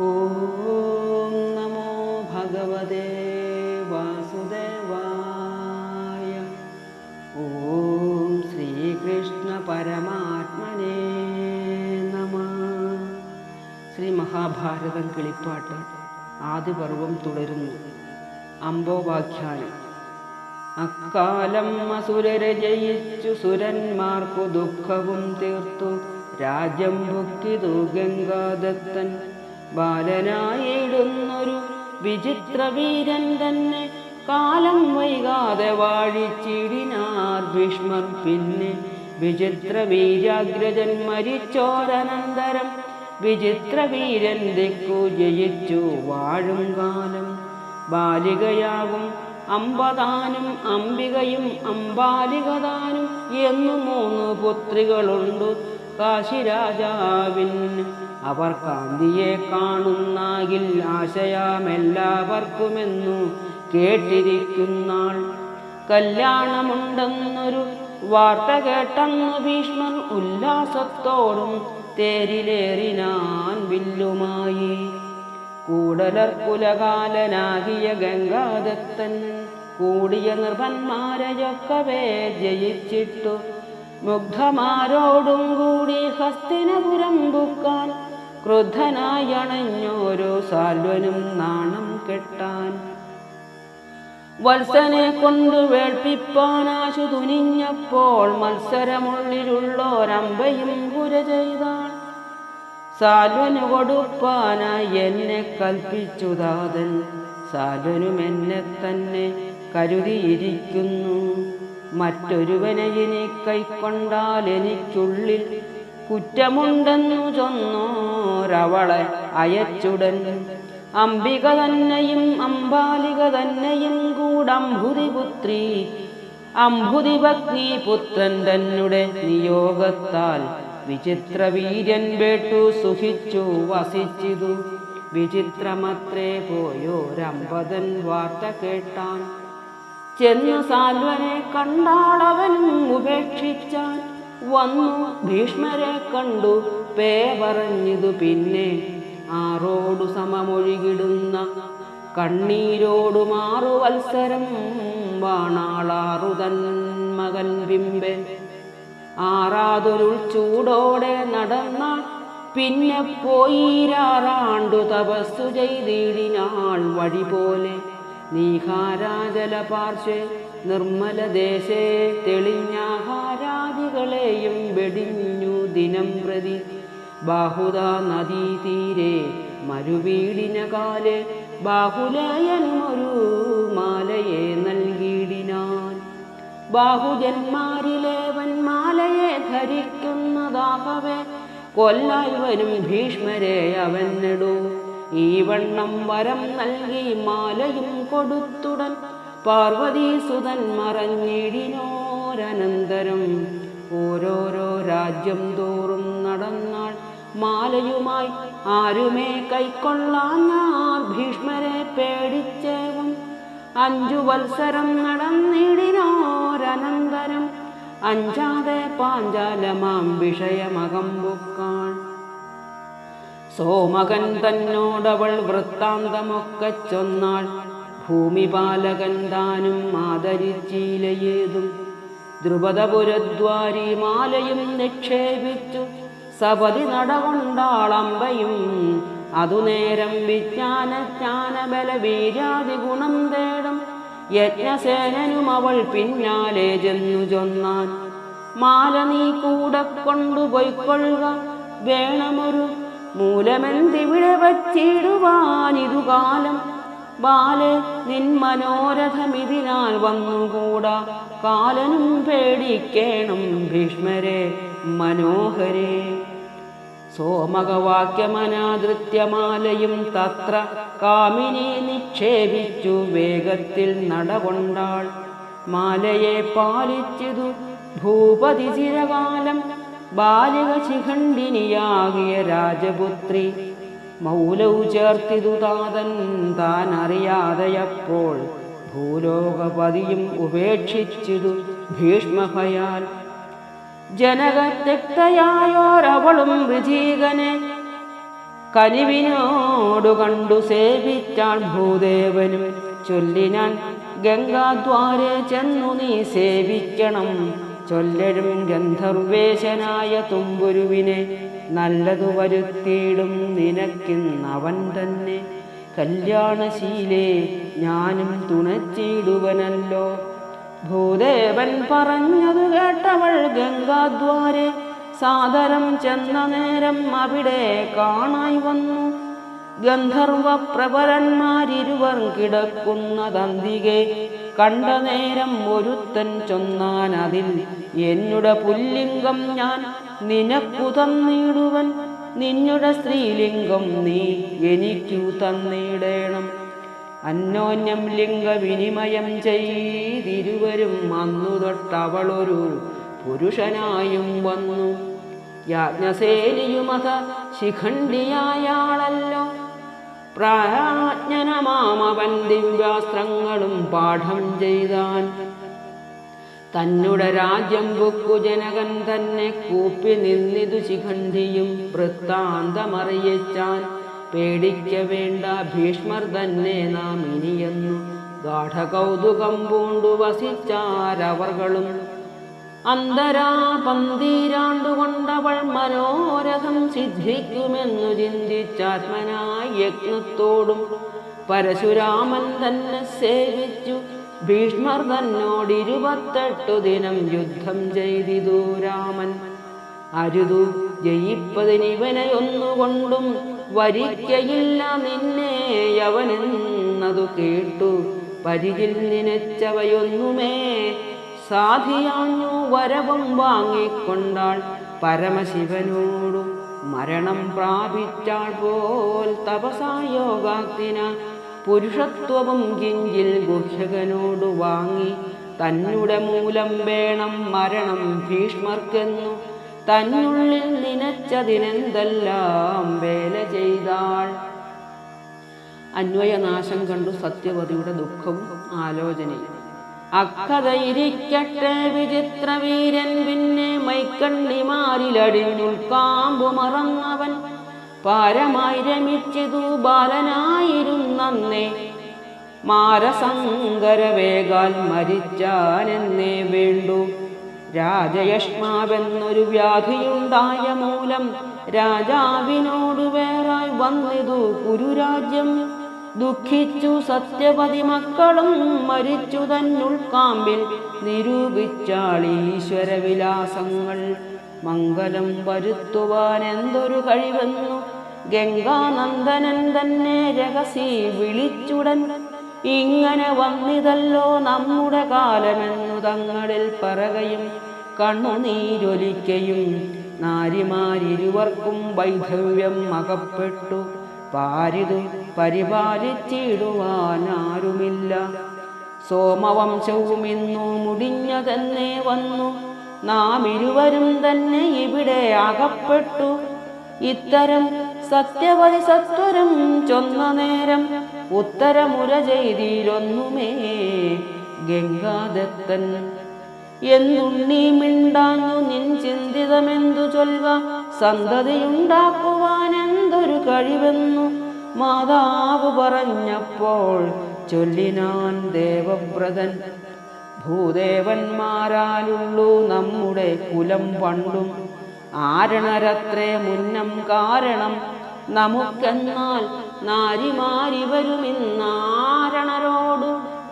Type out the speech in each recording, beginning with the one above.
ഓം നമോ ഭഗവതേ വാസുദേവായ. ഓം ശ്രീകൃഷ്ണ പരമാത്മനേ നമ. ശ്രീ മഹാഭാരതം കിളിപ്പാട്ട് ആദിപർവം തുടരുന്നു. അംബോപാഖ്യാനം. അക്കാലം അസുരരെ ജയിച്ചു സുരന്മാർക്കു ദുഃഖവും തീർത്തു. രാജ്യം ഭുക്കിതു ഗംഗാദത്തൻ ബാലനായിടുന്നൊരു വിചിത്ര വീരൻ തന്നെ കാലം വൈകാതെ വാഴിച്ചിടിനാർ ഭീഷ്മർ പിന്നെ വിചിത്ര വീരാഗ്രജൻ മരിച്ചോരനന്തരം വിചിത്ര വീരൻ ദിക്കു ജയിച്ചു വാഴും കാലം. ബാലികയാകും അമ്പതാനും അംബികയും അമ്പാലികതാനും എന്നു മൂന്ന് പുത്രികളുണ്ടു കാശിരാജാവിന് അവർ കാന്തിയെ കാണുന്നാകിൽ ആശയാമെല്ലാവർക്കുമെന്നു കേട്ടിരിക്കുന്നാൾ. കല്യാണമുണ്ടെന്നൊരു വാർത്ത കേട്ടെന്ന് ഭീഷ്മൻ ഉല്ലാസത്തോടും തേരിലേറിനാൻ വില്ലുമായി. കൂടലർ കുലകാലനാകിയ ഗംഗാദത്തൻ കൂടിയ നിർഭന്മാരെയൊക്കവേ ജയിച്ചിട്ടു. മുഗ്ധമാരോടും കൂടി ഹസ്തിനപുരം ബുക്കാൻ ക്രുദ്ധനായി അണഞ്ഞോരോ സാൽവനും നാണം കെട്ടാൻ. വത്സനെ കൊണ്ടു വേൾപ്പിപ്പാനാശു തുനിഞ്ഞപ്പോൾ മത്സരമുള്ളിലുള്ളോരമ്പയും പുര ചെയ്താൾ. സാൽവനു കൊടുപ്പാനായി എന്നെ കൽപ്പിച്ചു താതൻ സാൽവനും എന്നെ തന്നെ കരുതിയിരിക്കുന്നു. മറ്റൊരുവനെ ഇനി കൈക്കൊണ്ടാൽ എനിക്കുള്ളിൽ കുറ്റമുണ്ടെന്നു ചൊന്നോരവളെ അയച്ചുടൻ. അംബിക തന്നെയും അംബാലിക തന്നെയും കൂടംഭുതിപുത്രി. അംഭുതിപത്നി പുത്രൻ തന്നെ നിയോഗത്താൽ വിചിത്ര വീര്യൻ വേട്ടു സുഖിച്ചു വസിച്ചിതു. വിചിത്രമത്രേ പോയോരമ്പതൻ വാർത്ത കേട്ടാൻ. ചെന്നു സാൽവനെ കണ്ടാളവനും ഉപേക്ഷിച്ചാൻ. വന്നു ഭീഷ്മരെ കണ്ടു. പേ പറഞ്ഞതു പിന്നെ ആറോടു സമമൊഴുകിടുന്ന കണ്ണീരോടു മാറു വത്സരം വാണാളാറു തൻ മകൻ ബിംബെ. ആറാതൊരുൾ ചൂടോടെ നടന്ന പിന്നെ പോയിരാറാണ്ടു തപസ്സു ചെയ്തിടിനാൾ വഴി പോലെ. നീഹാരാജല പാർശ്വേ നിർമ്മല ദേശേ തെളിഞ്ഞാഹാരാദികളെയും വെടിഞ്ഞു ദിനം പ്രതി. ബാഹുദ നദീതീരെ മരുവീടിന കാലെ ബാഹുലയനൊരു മാലയെ നൽകിയിടിനാൻ. ബാഹുജന്മാരിലേവൻ മാലയെ ധരിക്കുന്നതാകവേ കൊല്ലാൽ വരും ഭീഷ്മരെ അവനെടു ഈ വണ്ണം വരം നൽകി മാലയും കൊടുത്തുടൻ പാർവതീസുതൻ മറഞ്ഞിടിനോരനന്തരം. ഓരോരോ രാജ്യം തോറും നടന്നാൾ മാലയുമായി ആരുമേ കൈക്കൊള്ളാഞ്ഞാർ ഭീഷ്മരെ പേടിച്ചേവും. അഞ്ചു വത്സരം നടന്നിടിനോരനന്തരം അഞ്ചാതെ പാഞ്ചാലമാം വിഷയമകമ്പുക്കാൾ സോമകൻ തന്നോടവൾ വൃത്താന്തമൊക്കെ ചൊന്നാൾ ഭൂമിപാലകൻ താനും ആദരിച്ചീലയേതും. ദ്രുപദപുരദ്വാരി മാലയും നിക്ഷേപിച്ചു. സപതി നടകൊണ്ടാളമ്പയും. അതുനേരം വിജ്ഞാന ജ്ഞാനബല വീരാതി ഗുണം തേടും. യജ്ഞസേനനും അവൾ പിന്നാലെ ചെന്നു ചൊന്നാൻ മാല നീ കൂടെ കൊണ്ടുപോയിക്കൊള്ളുക. വേണമൊരു മൂലമെന്തിവിടെ വച്ചിടുവാനിതു കാലം ബാലെ നിൻ മനോരഥമിതിനാൽ വന്നുകൂടാ. കാലനും പേടിക്കേണം ഭീഷ്മരെ മനോഹരേ. സോമകവാക്യമനാദൃത്യമാലയും തത്ര കാമിനി നിക്ഷേപിച്ചു വേഗത്തിൽ നടകൊണ്ടാൾ. മാലയെ പാലിച്ചതു ഭൂപതി ചിരകാലം ബാലിക ശിഖണ്ഡിനിയാകിയ രാജപുത്രി മൗലൗ ചേർത്തിതു താതൻ താൻ അറിയാതെയപ്പോൾ ഭൂലോകപതിയും ഉപേക്ഷിച്ചിതു ഭീഷ്മഭയാൽ. ജനകത്യക്തയായോരവളും വിജീകനെ കനിവിനോടു കണ്ടു സേവിച്ചാൽ ഭൂദേവനും. ചൊല്ലിനാൻ ഗംഗാദ്വാരെ ചെന്നു നീ സേവിക്കണം. ചൊല്ലരും ഗന്ധർവേശനായ തുമ്പുരുവിനെ നല്ലതു വരുത്തിയിടും നിനക്കിന്നവൻ തന്നെ. കല്യാണശീലേ ഞാനും തുണച്ചിടുവനല്ലോ. ഭൂദേവൻ പറഞ്ഞതു കേട്ടവൾ ഗംഗാദ്വാരെ സാദരം ചെന്ന നേരം അവിടെ കാണായി വന്നു. ഗന്ധർവ പ്രബലന്മാരിരുവർ കിടക്കുന്നതന്തികെ കണ്ട നേരം ഒരുത്തൻ ചൊന്നാൻ അതിൽ എന്നുടെ പുല്ലിംഗം ഞാൻ നിനക്കു തന്നിടുവൻ നിന്നുടെ സ്ത്രീലിംഗം നീ എനിക്കു തന്നിടേണം. അന്യോന്യം ലിംഗവിനിമയം ചെയ്തിരുവരും. അന്നു തൊട്ടവളൊരു പുരുഷനായും വന്നു. യാജ്ഞസേനിയുമത ശിഖണ്ഡിയായാളല്ലോ. പ്രാജ്ഞനമാമവൻ ദിവ്യാസ്ത്രങ്ങളും പാഠം ചെയ്താൻ തന്നെ രാജ്യം പൊക്കു ജനകൻ തന്നെ കൂപ്പി നിന്നിതു ശിഖണ്ഡിയും വൃത്താന്തമറിയിച്ചാൻ പേടിക്ക വേണ്ട ഭീഷ്മർ തന്നെ നാം ഇനിയെന്നു ഗാഠകൗതുകം പൂണ്ടു വസിച്ചാരവർകളും അന്തരാ പന്തീരാണ്ടുകൊണ്ടവൾ മനോരഥം സിദ്ധിക്കുമെന്നു ചിന്തിച്ചാത്മനായ യജ്ഞത്തോടും പരശുരാമൻ തന്നെ സേവിച്ചു. ഭീഷ്മർ തന്നോടിരുപത്തെട്ടു ദിനം യുദ്ധം ചെയ്തിതു രാമൻ. അരുതു ജയിപ്പതിനിവനെയൊന്നുകൊണ്ടും വരിക്കയില്ല നിന്നെ യവനെന്നതു കേട്ടു. പരിചിൽ നിനച്ചവയൊന്നുമേ സാധിയാഞ്ഞു വരവും വാങ്ങിക്കൊണ്ടാൾ പരമശിവനോടു മരണം പ്രാപിച്ചാൾ പോൽ തപസായോഗാത്തിന പുരുഷത്വവും കിഞ്ചിൽ ഗുഹ്യകനോടു വാങ്ങി തന്നുടെ മൂലം വേണം മരണം ഭീഷ്മർക്കെന്നു. തന്നുള്ളിൽ നിനച്ചതിനെന്തെല്ലാം വേല ചെയ്താൾ? അന്വയനാശം കണ്ടു സത്യവതിയുടെ ദുഃഖവും ആലോചനയും. അക്കഥയിരിക്കട്ടെ വിചിത്രവീരൻ പിന്നെ മൈക്കണ്ണിമാരിലടിഞ്ഞുൾക്കാമ്പു മറന്നവൻ പാരമായി രമിച്ചതു ബാലനായിരുന്നേ മാരസങ്കരവേഗാൽ മരിച്ചാനെന്നേ വേണ്ടു. രാജയഷ്മാവെന്നൊരു വ്യാധിയുണ്ടായ മൂലം രാജാവിനോട് വേറായി വന്നിതു കുരുരാജ്യം. ദുഃഖിച്ചു സത്യപതി മക്കളും മരിച്ചു തന്നുൾക്കാമ്പിൽ നിരൂപിച്ചാളീശ്വരവിലാസങ്ങൾ. മംഗലം വരുത്തുവാൻ എന്തൊരു കഴിവെന്നു ഗംഗാനന്ദനൻ തന്നെ രഹസി വിളിച്ചുടൻ. ഇങ്ങനെ വന്നിതല്ലോ നമ്മുടെ കാലമെന്നു തങ്ങളിൽ പറകയും കണ്ണുനീരൊലിക്കയും നാരിമാരിരുവർക്കും വൈധവ്യം അകപ്പെട്ടു. പാരിതു പരിപാലിച്ചിടുവാനാരുമില്ല. സോമവംശവും ഇന്നു മുടിഞ്ഞതന്നെ വന്നു. നാം ഇരുവരും തന്നെ ഇവിടെ അകപ്പെട്ടു. ഇത്തരം സത്യവതി സത്വരം ചൊന്ന നേരം ഉത്തരമുര ചെയ്തിലൊന്നുമേ ഗംഗാദത്തൻ. എന്നുണ്ണി മിണ്ടാഞ്ഞു നിൻ ചിന്തിതമെന്തു ചൊൽവ? സന്തതിയുണ്ടാക്കുവാൻ എന്തൊരു കഴിവെന്നു മാതാവ് പറഞ്ഞപ്പോൾ ചൊല്ലിനാൻ ദേവവ്രതൻ. ഭൂദേവന്മാരാലുള്ളൂ നമ്മുടെ കുലം പണ്ടും. ആരണരത്രേ മുന്നം കാരണം നമുക്കെന്നാൽ നാരിമാരി വരുമെന്നാരണരോടു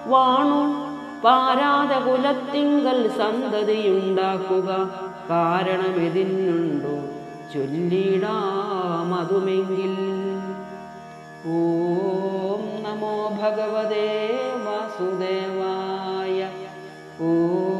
വാണു പാരാത കുലത്തിങ്കൽ സന്തതിയുണ്ടാക്കുക. കാരണമെതിന്നുണ്ടോ ചൊല്ലിടാമതുമെങ്കിൽ. ഓം നമോ ഭഗവതേ വാസുദേവായ. ഓ